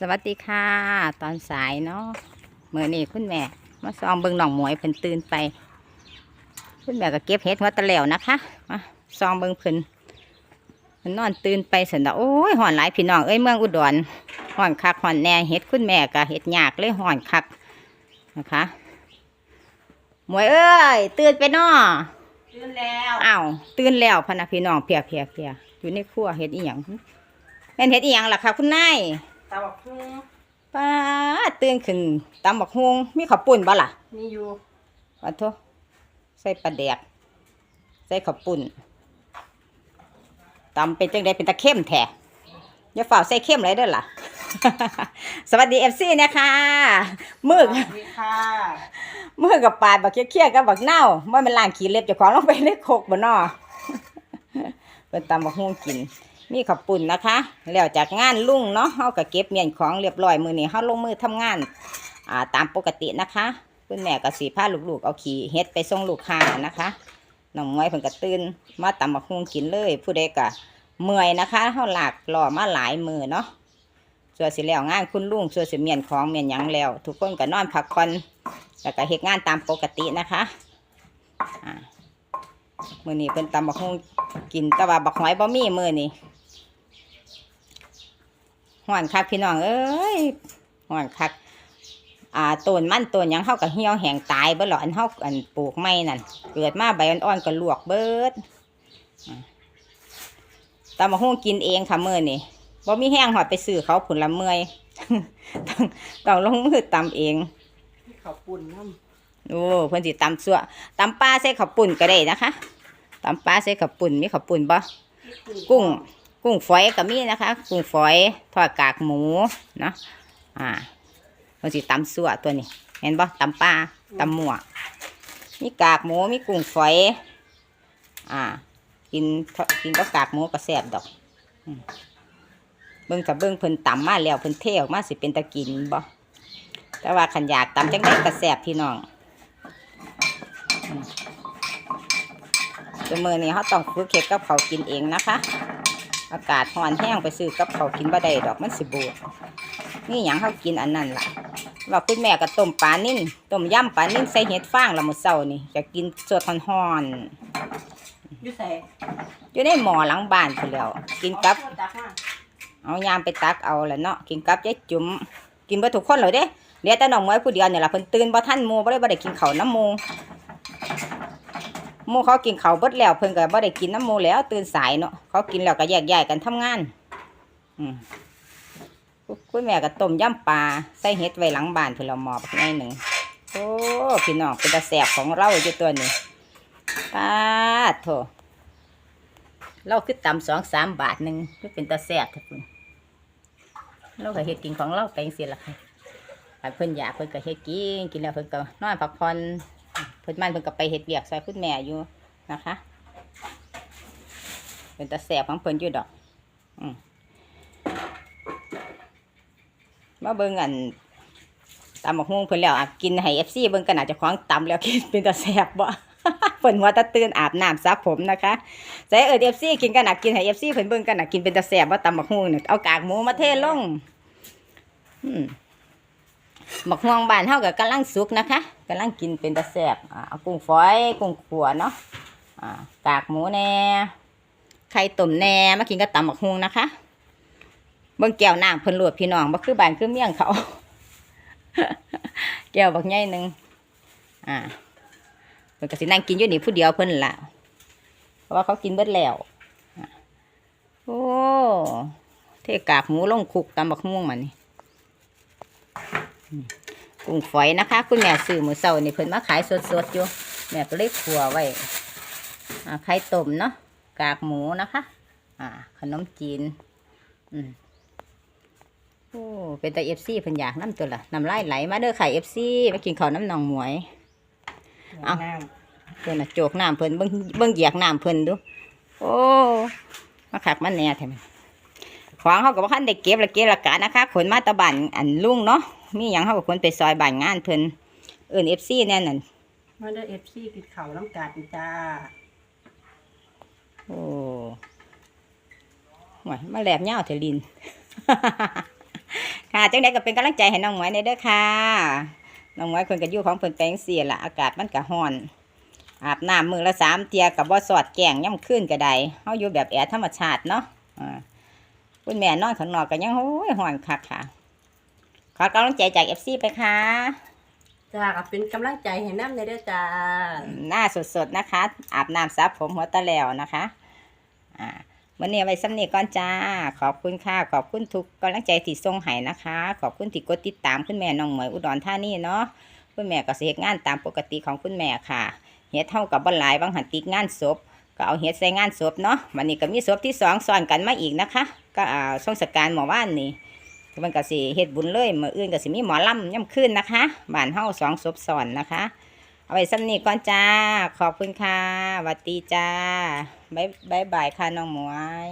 สวัสดีค่ะ ตอนสายเนาะเมื่อนี้คุณแม่ มาซองเบิ่งหนองหมวยเพิ่นตื่นไป คุณแม่ก็เก็บเห็ดหัวตะแหลวนะคะมาซองเบิ่งเพิ่นเพิ่นนอนตื่นไปสันดอกโอ้ยห่อนหลายพี่น้องเอ้ยเมืองอุดรห่อนคักห่อนแน่เห็ดคุณแม่ก็เห็ดยากเลยห่อนคักนะคะหมวยเอ้ยตื่นไปเนาะตื่นแล้วอ้าวตื่นแล้วพะนะพี่น้องเพียเพียเพียอยู่ในครัวเห็ดอีหยังแม่นเห็ดอีหยังล่ะคะคุณนาย ตาบอกฮึ่งป้าดตื่นขึ้นตำบักฮวงมีข้าวปุ่นบ่ล่ะมีอยู่วัดโทใส่ปลาแดก ใส่ข้าวปุ่นตำเป็นจังไดเป็นตะเข้มแท้อย่าฝ่าใส่เข้มไรเด้อล่ะ สวัสดีเอฟซีนะคะมือสวัสดีค่ะมือกับปาดบักเคี้ยวๆกับบักเน่าว่ามันล้างขี้เล็บเจ้าของลงไปในโคกบ่นอเป็นตำบักฮวงกิน มีข้าวปุ่นนะคะ แล้วจากงานลุ่งเนาะเฮาก็เก็บเมียนของเรียบร้อยมือนี้เฮาลงมือทำงานอ่าตามปกตินะคะ คุณแม่ก็สีผ้าลูกๆเอาขี่เฮ็ดไปส่งลูกค้านะคะน้องมวยเพิ่นก็ตื่นมาตำบักฮวงกินเลย ผู้ใดก็เมื่อยนะคะเฮาหลากรอมาหลายมือเนาะส่วนสิแล้วงานคุณลุงส่วนสิเมียนของเมียนยังแล้ว ทุกคนก็นอนพักผ่อนแล้วก็เฮ็ดงานตามปกตินะคะมือนี้เพิ่นตำบักฮวงกินแต่ว่าบักหอยบ่มีมื้อนี้ ฮ้อนคักพี่น้องเอ้ยฮ้อนคักอ่าต้นมันต้นหยังเฮาก็เหี่ยวแห้งตายเบิดหรออันเฮาอันปลูกไม้นั่นเกิดมาใบอ่อนๆก็ลวกเบิดอ่าตำมะฮุ่งกินเองค่ะมื้อนี่บ่มีแห้งหอดไปซื้อเขาผลละเมื่อยต้องต้องลงมือตำเองมีข้าวปุ่นน้โอ้เพิ่นสิตำซั่วตำปลาใส่ข้าวปุ่นก็ได้นะคะตำปลาใส่ข้าวปุ่นมีข้าวปุ่นบ่ำกุ้ง กุ้งฝอยก็มีนะคะ กุ้งฝอยทอดกากหมูเนาะอ่ามันสิตำสั่วตัวนี้ เห็นบ่ตำปลาตำหมวกมีกากหมูมีกุ้งฝอย อ่า กินกินก็กากหมูก็แซ่บดอกเบิ่งกับเบิ่งเพิ่นตำมาแล้วเพิ่นเทออกมาสิเป็นตะกินบ่แต่ว่าขันอยากตำจังได้ก็แซ่บพี่น้องอืมแต่มื้อนี้เขาต้องฝึกเฮ็ดกับเขากินเองนะคะ อากาศร้อนแห้งไปซื้อกับเขาวกินบ่ได้ดอกมันสิบูดนี่หยังเขากินอันนั้นล่ะว่าคุณแม่ก็ต้มปลานิ่นต้มยำปลานิ่นใส่เห็ดฟางละมื้อเช้านี่จะกินสดฮ้อนอยู่ใส่ๆอยู่ในหม้อหลังบ้านพุ่นแหล้วกินกับเอาตักมาเอายามไปตักเอาแหละเนาะกินกับยายจุ๋มกินบ่ทุกคนเลยเด้เหลือแต่น้องมวยผู้เดียวเนี่ยล่ะเพิ่นตื่นบ่ทันหมู่บ่ได้บ่ได้กินข้าวน้ำหมู่ หมูเขากินข้าวเบิดแล้วเพิ่นก็บ่ได้กินน้ำหมูแล้ว ตื่นสายเนาะเขากินแล้วก็แยกย้ายกันทำงาน อืมคุณแม่ก็ต้มยำปลาใส่เห็ดไว้หลังบ้านเพิ่นเราหมอบักใหญ่หนึ่งโอ้พี่น้องเป็นตาแสบของเราอยู่ตัวนี้ปาดโถเราคือต่ำสองสามบาทหนึ่งคือเป็นตาแสบทุกคนเราก็เฮ็ดกินของเราไปจังซี่ล่ะค่ะเพิ่อนอยากเพิ่อนก็เฮ็ดกินกินแล้วเพิ่อนก็นอนพักผ่อน เพิ่นมันเพิ่นก็ไปเฮ็ดเวียกซอยคุณแม่อยู่นะคะเป็นตาแสบของเพิ่นอยู่ดอก อืมมาเบิ่งอันตำบักฮวงเพิ่นแล้วอะกินให้ FC เบิ่งกันอาจจะของตำแล้วกินเป็นตาแซ่บบ่เพิ่นหัวตะตื่นอาบน้ำซับผมนะคะใส่เอิ้น FC กินกันน่ะกินให้ FC เพิ่นเบิ่งกันน่ะกินเป็นตาแซ่บบ่าตำบักฮวงเนี่ยเอากากหมูมาเทลงอืม บักฮวงบ้านเฮาก็กำลังสุกนะคะกำลังกินเป็นตาแซ่บเอากุ้งฝอยกุ้งขัวเนาะกากหมูแน่ไข่ต้มแน่มากินกับตำบักฮวงนะคะเบิ่งแก้วน้ำเพิ่นหลดพี่น้องบ่คือบ้านคือเมี่ยงเขาแก้วบักใหญ่หนึ่งอ่าเพิ่นก็สินั่งกินอยู่นี่ผู้เดียวเพิ่นละเพราะว่าเขากินเบิดแล้วโอ้เทกากหมูลงคุกตำบักม่วงมานี่อืม กุ้งฝอยนะคะ คุณแม่ซื้อมื้อเช้านี่เพิ่นมาขายสดๆอยู่แม่ก็เลยขัวไว้อ่าไข่ต้มเนาะกากหมูนะคะ อ่า ขนมจีน อืมโอ้เป็นตาเอฟซีเพิ่นอยากน้ำตัวละน้ำลายไหลมาเด้อไข่เอฟซีมากินข้าวน้ำหนองหมวยเอาน้เพิ่นน่ะโจกน้ำเพิ่นเบิ่งเบิ่งเหยียกน้ำเพิ่นดู โอ้มาขักมันแหน่แท้แมันของเขาก็บ่คันได้เก็บละเก็บละกะนะคะขนมาตะบันอันลุงเนาะ มีหยังเขาก็ขนไปซอยบ้านงานเพิ่นเอิ้นเอฟซีแน่นั่นำมาเด้อเอฟซีกินข้าวน้ำกาดนี่จ้าโอ้หวยมาแหลบเหย้าเถอะลิน ค่ะจังไดก็เป็นกำลังใจให้น้องหมวยในเด้อค่ะ น้องหมวยเพิ่นก็อยู่ของเพิ่นแปลงเสียละอากาศมันก็ร้อน อาบน้ำมือละสามเตียกับบ่สอดแกงย่ำขึ้นก็ได้เฮาอยู่แบบแอร์ธรรมชาติเนาะอ่าคุณแม่นอนข้างนอกก็ยังโอ้ยร้อนคักค่ะ ขอกำลังใจจาก FC ไปค่ะจ้าก็เป็นกำลังใจให้น้ำในเด้อจ้าหน้าสดๆนะคะ อาบน้ำซับผมหัวตะแล้วนะคะ อ่าวันนี้เอาไว้สำเนีก่อนจ้า ขอบคุณค่ะ ขอบคุณทุกกำลังใจที่ส่งให้นะคะ ขอบคุณที่กดติดตามคุณแม่น้องเหมยอุดรธานีเนาะคุณแม่ก็สิเฮ็ดงานตามปกติของคุณแม่ค่ะเฮ็ดเท่ากับบ่หลายบางหันติดงานศพก็เอาเฮ็ดใส่งานศพเนาะวันนี้ก็มีศพที่สองซ้อนกันมาอีกนะคะ ก็อ่าช่วงสการหมู่บ้านนี่ มันก็สิเฮ็ดบุญเลยมื้ออื่นก็สิมีหมอลำย่ำคืนนะคะบ้านเฮาสองศพซ้อนนะคะ เอาไว้ซ้ำนี้ก่อนจ้า ขอบคุณค่ะวัดดีจ้า บ๊ายบายบายค่ะน้องหมวย